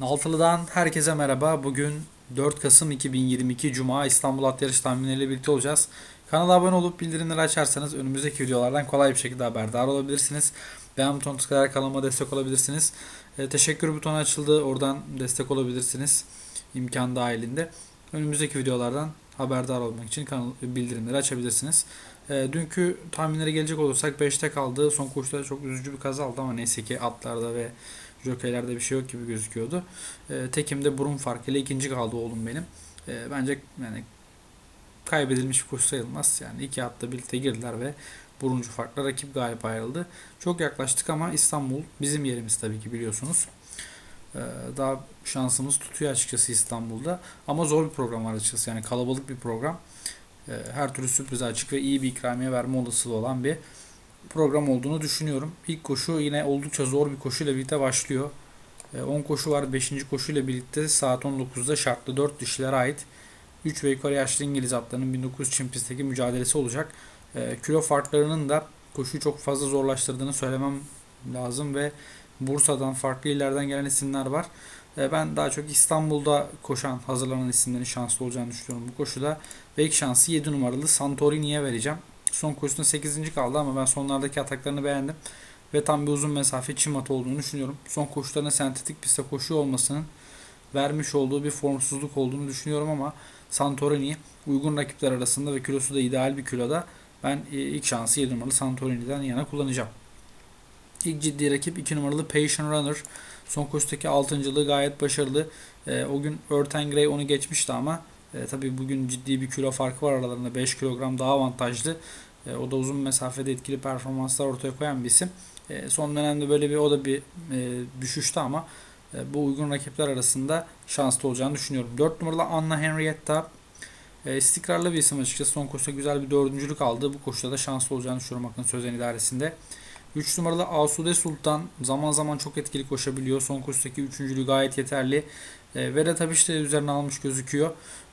Naltılı'dan herkese merhaba. Bugün 4 Kasım 2022 Cuma İstanbul At Yarış tahminleriyle birlikte olacağız. Kanala abone olup bildirimleri açarsanız önümüzdeki videolardan kolay bir şekilde haberdar olabilirsiniz. Beğen butonuna tıklayarak kanalıma destek olabilirsiniz. E, teşekkür butonu açıldı. Oradan destek olabilirsiniz. İmkan dahilinde. Önümüzdeki videolardan haberdar olmak için kanal bildirimleri açabilirsiniz. E, dünkü tahminlere gelecek olursak 5'te kaldı. Son koşuda çok üzücü bir kaza aldı ama neyse ki atlarda ve jokeylerde bir şey yok gibi gözüküyordu. E, tekimde burun farkıyla ikinci kaldı oğlum benim. E, bence yani kaybedilmiş bir koşu sayılmaz. Yani iki atta birlikte girdiler ve buruncu farkla rakip galip ayrıldı. Çok yaklaştık ama İstanbul bizim yerimiz tabii ki biliyorsunuz. Ee, daha şansımız tutuyor açıkçası İstanbul'da. Ama zor bir program var açıkçası. Yani kalabalık bir program. Ee, Her türlü sürprize açık ve iyi bir ikramiye verme olasılığı olan bir program olduğunu düşünüyorum. İlk koşu yine oldukça zor bir koşuyla birlikte başlıyor. Ee, 10 koşu var. 5. koşuyla birlikte saat 19'da şartlı 4 dişilere ait 3 ve yukarı yaşlı İngiliz atlarının 1900 çim pistteki mücadelesi olacak. Ee, kilo farklarının da koşuyu çok fazla zorlaştırdığını söylemem lazım ve Bursa'dan farklı illerden gelen isimler var. Ee, ben daha çok İstanbul'da koşan, hazırlanan isimlerin şanslı olacağını düşünüyorum bu koşuda. Ve ilk şansı 7 numaralı Santorini'ye vereceğim. Son koşusunda 8. kaldı ama ben sonlardaki ataklarını beğendim. Ve tam bir uzun mesafe çim atı olduğunu düşünüyorum. Son koşularında sentetik pistte koşuyor olmasının vermiş olduğu bir formsuzluk olduğunu düşünüyorum ama Santorini uygun rakipler arasında ve kilosu da ideal bir kiloda ben e, ilk şansı 7 numaralı Santorini'den yana kullanacağım. İlk ciddi rakip 2 numaralı Patient Runner. Son koşudaki 6.lığı gayet başarılı. E, o gün Earth Grey onu geçmişti ama e, tabii bugün ciddi bir kilo farkı var aralarında. 5 kilogram daha avantajlı. E, o da uzun mesafede etkili performanslar ortaya koyan bir isim. E, son dönemde böyle bir o da bir e, düşüştü ama e, bu uygun rakipler arasında şanslı olacağını düşünüyorum. 4 numaralı Anna Henrietta e, istikrarlı bir isim açıkçası. Son koşuda güzel bir dördüncülük aldı. Bu koşuda da şanslı olacağını düşünüyorum Akın Sözen idaresinde. 3 numaralı Asude Sultan zaman zaman çok etkili koşabiliyor. Son koşudaki üçüncülüğü gayet yeterli. E, Vedat Abiş de üzerine almış gözüküyor.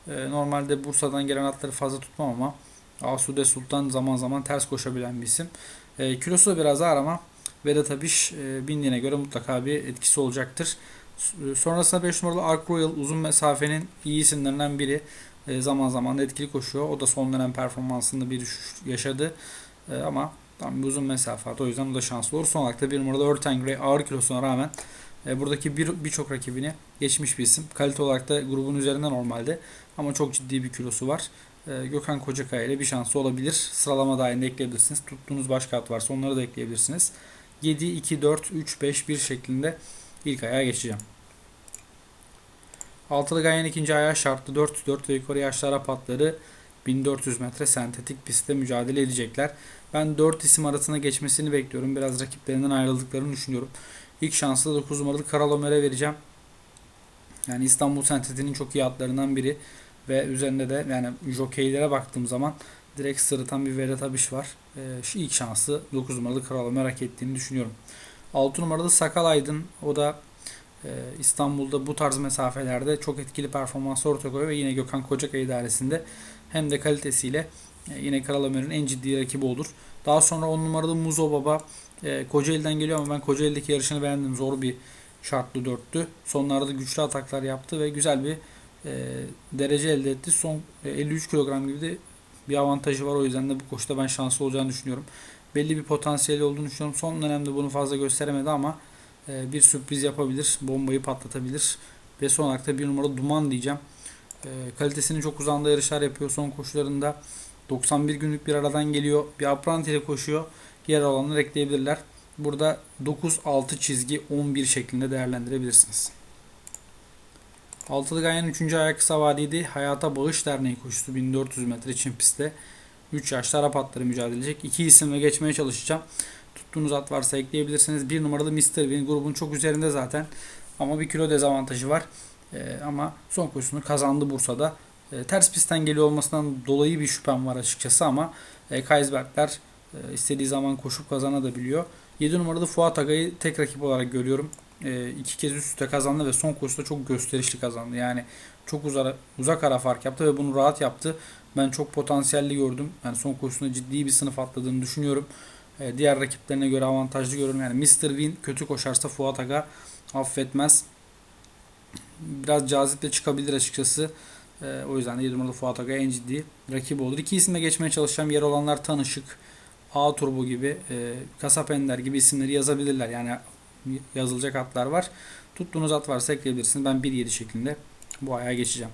E, normalde Bursa'dan gelen atları fazla tutmam ama Asude Sultan zaman zaman ters koşabilen bir isim. E, kilosu da biraz ağır ama Vedat Abiş e, bindiğine göre mutlaka bir etkisi olacaktır. S- Sonrasında 5 numaralı Ark Royal uzun mesafenin iyi isimlerinden biri. E, zaman zaman etkili koşuyor. O da son dönem performansında bir düşüş yaşadı. E, ama tam bir uzun mesafe. O yüzden o da şanslı olur. Son olarak da 1 numaralı Earth Grey ağır kilosuna rağmen e, buradaki bir birçok rakibini geçmiş bir isim. Kalite olarak da grubun üzerinde normalde ama çok ciddi bir kilosu var. E, Gökhan Kocakaya ile bir şansı olabilir. Sıralama dahilinde ekleyebilirsiniz. Tuttuğunuz başka at varsa onları da ekleyebilirsiniz. 7, 2, 4, 3, 5, 1 şeklinde ilk ayağa geçeceğim. Altılı Ganyan ikinci ayağı şartlı 4, 4 ve yukarı yaşlı Arap atları 1400 metre sentetik pistte mücadele edecekler. Ben 4 isim arasına geçmesini bekliyorum. Biraz rakiplerinden ayrıldıklarını düşünüyorum. İlk şansı da 9 numaralı Karalomer'e vereceğim. Yani İstanbul Sentetiğinin çok iyi atlarından biri. Ve üzerinde de yani jokeylere baktığım zaman direkt sırıtan bir Vedat Abiş var. Ee, şu ilk şansı 9 numaralı Kralı merak ettiğini düşünüyorum. 6 numaralı Sakal Aydın o da e, İstanbul'da bu tarz mesafelerde çok etkili performans ortaya koyuyor ve yine Gökhan Kocakay idaresinde hem de kalitesiyle e, yine Kral Ömer'in en ciddi rakibi olur. Daha sonra 10 numaralı Muzo Baba e, Kocaeli'den geliyor ama ben Kocaeli'deki yarışını beğendim. Zor bir şartlı dörttü. Sonlarda güçlü ataklar yaptı ve güzel bir e, derece elde etti. Son e, 53 kilogram gibi de bir avantajı var. O yüzden de bu koşuda ben şanslı olacağını düşünüyorum. Belli bir potansiyeli olduğunu düşünüyorum. Son dönemde bunu fazla gösteremedi ama e, bir sürpriz yapabilir. Bombayı patlatabilir. Ve son olarak da bir numara Duman diyeceğim. E, kalitesinin çok uzağında yarışlar yapıyor. Son koşularında 91 günlük bir aradan geliyor. Bir apranti ile koşuyor. Diğer alanları ekleyebilirler. Burada 9-6 çizgi 11 şeklinde değerlendirebilirsiniz. Altılı Ganyan 3. ayak kısa vadiydi. Hayata Bağış Derneği koşusu 1400 metre çim pistte. 3 yaşlı Arap atları mücadele edecek. İki isimle geçmeye çalışacağım. Tuttuğunuz at varsa ekleyebilirsiniz. Bir numaralı Mr. Win grubun çok üzerinde zaten. Ama bir kilo dezavantajı var. Ee, ama son koşusunu kazandı Bursa'da. Ee, ters pistten geliyor olmasından dolayı bir şüphem var açıkçası ama e, Kaysbergler e, istediği zaman koşup kazanabiliyor. 7 numaralı Fuat Aga'yı tek rakip olarak görüyorum. E, iki kez üst üste kazandı ve son koşuda çok gösterişli kazandı. Yani çok uzak, uzak ara fark yaptı ve bunu rahat yaptı. Ben çok potansiyelli gördüm. Yani son koşusunda ciddi bir sınıf atladığını düşünüyorum. E, diğer rakiplerine göre avantajlı görüyorum. Yani Mr. Win kötü koşarsa Fuat Aga affetmez. biraz cazip de çıkabilir açıkçası. Ee, o yüzden de 7 numaralı Fuat Aga en ciddi rakibi olur. İki isimle geçmeye çalışacağım. Yer olanlar tanışık. A Turbo gibi, e, Kasap Ender gibi isimleri yazabilirler. Yani yazılacak atlar var. Tuttuğunuz at varsa ekleyebilirsiniz. Ben 1-7 şeklinde bu ayağa geçeceğim.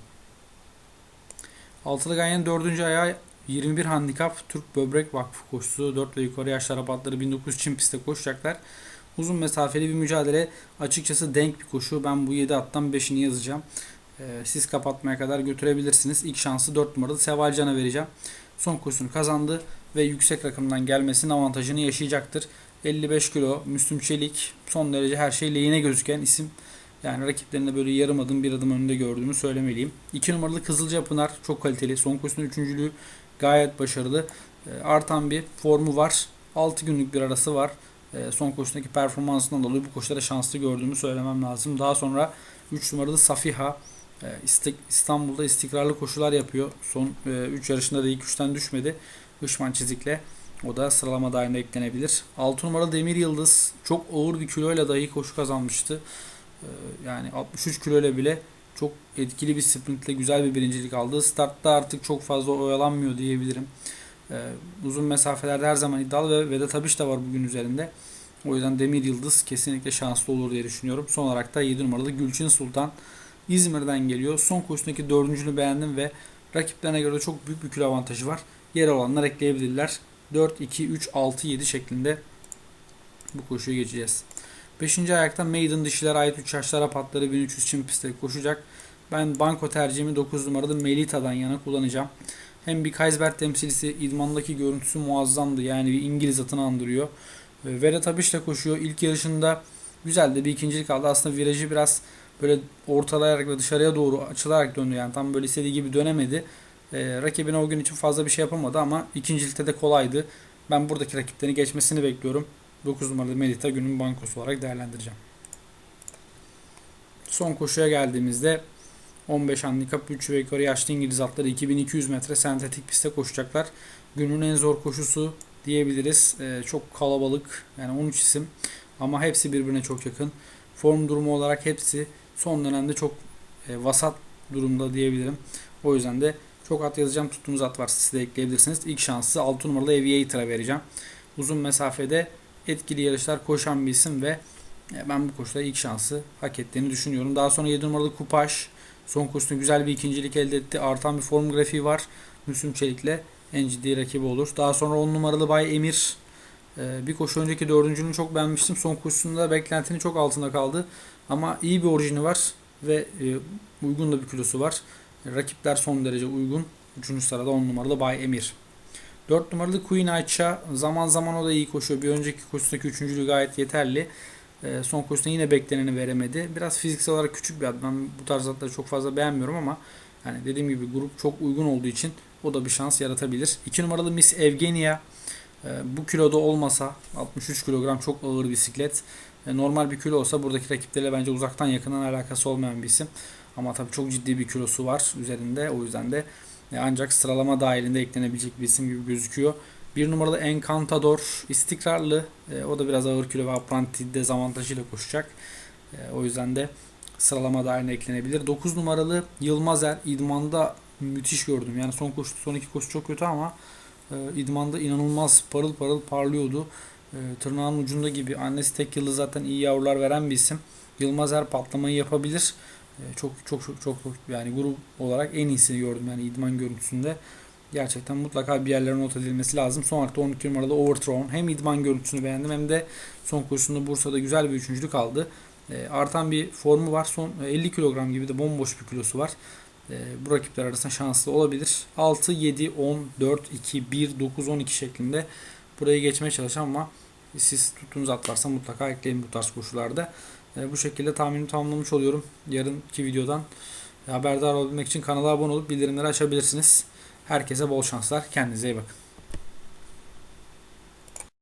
Altılı Ganyan'ın 4. ayağı 21 handikap Türk Böbrek Vakfı koşusu. 4 ve yukarı yaş Arapatları 1900 Çin pistte koşacaklar. Uzun mesafeli bir mücadele. Açıkçası denk bir koşu. Ben bu 7 attan 5'ini yazacağım. Ee, siz kapatmaya kadar götürebilirsiniz. İlk şansı 4 numaralı Sevalcan'a vereceğim. Son koşusunu kazandı ve yüksek rakımdan gelmesinin avantajını yaşayacaktır. 55 kilo Müslüm Çelik son derece her şey lehine gözüken isim. Yani rakiplerinde böyle yarım adım bir adım önünde gördüğümü söylemeliyim. 2 numaralı Kızılca Pınar çok kaliteli. Son koşusunda üçüncülüğü gayet başarılı. E, artan bir formu var. 6 günlük bir arası var. E, son koşudaki performansından dolayı bu koşuda şanslı gördüğümü söylemem lazım. Daha sonra 3 numaralı Safiha İstanbul'da istikrarlı koşular yapıyor. Son 3 yarışında da ilk 3'ten düşmedi. Işman çizikle. O da sıralama dahilinde eklenebilir. 6 numaralı Demir Yıldız çok ağır bir kiloyla dahi koşu kazanmıştı. Ee, Yani 63 kiloyla bile çok etkili bir sprintle güzel bir birincilik aldı. Startta artık çok fazla oyalanmıyor diyebilirim. Ee, Uzun mesafelerde her zaman iddialı ve Vedat Abiş de var bugün üzerinde. O yüzden Demir Yıldız kesinlikle şanslı olur diye düşünüyorum. Son olarak da 7 numaralı Gülçin Sultan İzmir'den geliyor. Son koşusundaki dördüncünü beğendim ve rakiplerine göre çok büyük bir kilo avantajı var. Yer olanlar ekleyebilirler. 4, 2, 3, 6, 7 şeklinde bu koşuyu geçeceğiz. 5. ayakta Maiden dişilere ait 3 yaşlara patları 1300 çim pistte koşacak. Ben banko tercihimi 9 numaralı Melita'dan yana kullanacağım. Hem bir Kaysberg temsilcisi idmandaki görüntüsü muazzamdı. Yani bir İngiliz atını andırıyor. E, Vedat Abiş de koşuyor. İlk yarışında güzel de bir ikincilik aldı. Aslında virajı biraz böyle ortalayarak ve dışarıya doğru açılarak döndü. Yani tam böyle istediği gibi dönemedi. E, rakibine o gün için fazla bir şey yapamadı ama ikincilikte de kolaydı. Ben buradaki rakiplerini geçmesini bekliyorum. 9 numaralı Melita günün bankosu olarak değerlendireceğim. Son koşuya geldiğimizde 15 handikap 3 ve yukarı yaşlı İngiliz atları 2200 metre sentetik pistte koşacaklar. Günün en zor koşusu diyebiliriz. Ee, çok kalabalık yani 13 isim ama hepsi birbirine çok yakın. Form durumu olarak hepsi son dönemde çok e, vasat durumda diyebilirim. O yüzden de çok at yazacağım. Tuttuğunuz at varsa siz de ekleyebilirsiniz. İlk şansı 6 numaralı Aviator'a vereceğim. Uzun mesafede etkili yarışlar koşan bir isim ve e, ben bu koşuda ilk şansı hak ettiğini düşünüyorum. Daha sonra 7 numaralı Kupaj son koşusunda güzel bir ikincilik elde etti. Artan bir form grafiği var. Müslüm Çelik'le en ciddi rakibi olur. Daha sonra 10 numaralı Bay Emir bir koşu önceki dördüncünü çok beğenmiştim. Son koşusunda beklentinin çok altında kaldı. Ama iyi bir orijini var ve e, uygun da bir kilosu var. Rakipler son derece uygun. Üçüncü sırada 10 numaralı Bay Emir. 4 numaralı Queen Ayça zaman zaman o da iyi koşuyor. Bir önceki koşusundaki üçüncülüğü gayet yeterli. Ee, son koşusunda yine bekleneni veremedi. Biraz fiziksel olarak küçük bir at. Ben bu tarz atları çok fazla beğenmiyorum ama yani dediğim gibi grup çok uygun olduğu için o da bir şans yaratabilir. 2 numaralı Miss Evgenia bu kiloda olmasa 63 kilogram çok ağır bisiklet. E, normal bir kilo olsa buradaki rakiplerle bence uzaktan yakından alakası olmayan bir isim. Ama tabii çok ciddi bir kilosu var üzerinde. O yüzden de e, ancak sıralama dahilinde eklenebilecek bir isim gibi gözüküyor. Bir numaralı Encantador istikrarlı. E, o da biraz ağır kilo ve apranti dezavantajıyla koşacak. O yüzden de sıralama dahiline eklenebilir. 9 numaralı Yılmaz Er idmanda müthiş gördüm. Yani son koşu, son iki koşu çok kötü ama idmanda inanılmaz parıl parıl parlıyordu. E, tırnağın ucunda gibi. Annesi tek yıldız zaten iyi yavrular veren bir isim. Yılmaz Er patlamayı yapabilir. E, çok çok çok çok yani grup olarak en iyisini gördüm yani idman görüntüsünde. Gerçekten mutlaka bir yerlere not edilmesi lazım. Son da 12 numaralı Overthrown. Hem idman görüntüsünü beğendim hem de son koşusunda Bursa'da güzel bir üçüncülük aldı. E, artan bir formu var. Son e, 50 kilogram gibi de bomboş bir kilosu var. E, bu rakipler arasında şanslı olabilir. 6, 7, 10, 4, 2, 1, 9, 12 şeklinde burayı geçmeye çalışacağım ama siz tuttuğunuz at varsa mutlaka ekleyin bu tarz koşularda. E, bu şekilde tahminimi tamamlamış oluyorum. Yarınki videodan haberdar olabilmek için kanala abone olup bildirimleri açabilirsiniz. Herkese bol şanslar. Kendinize iyi bakın.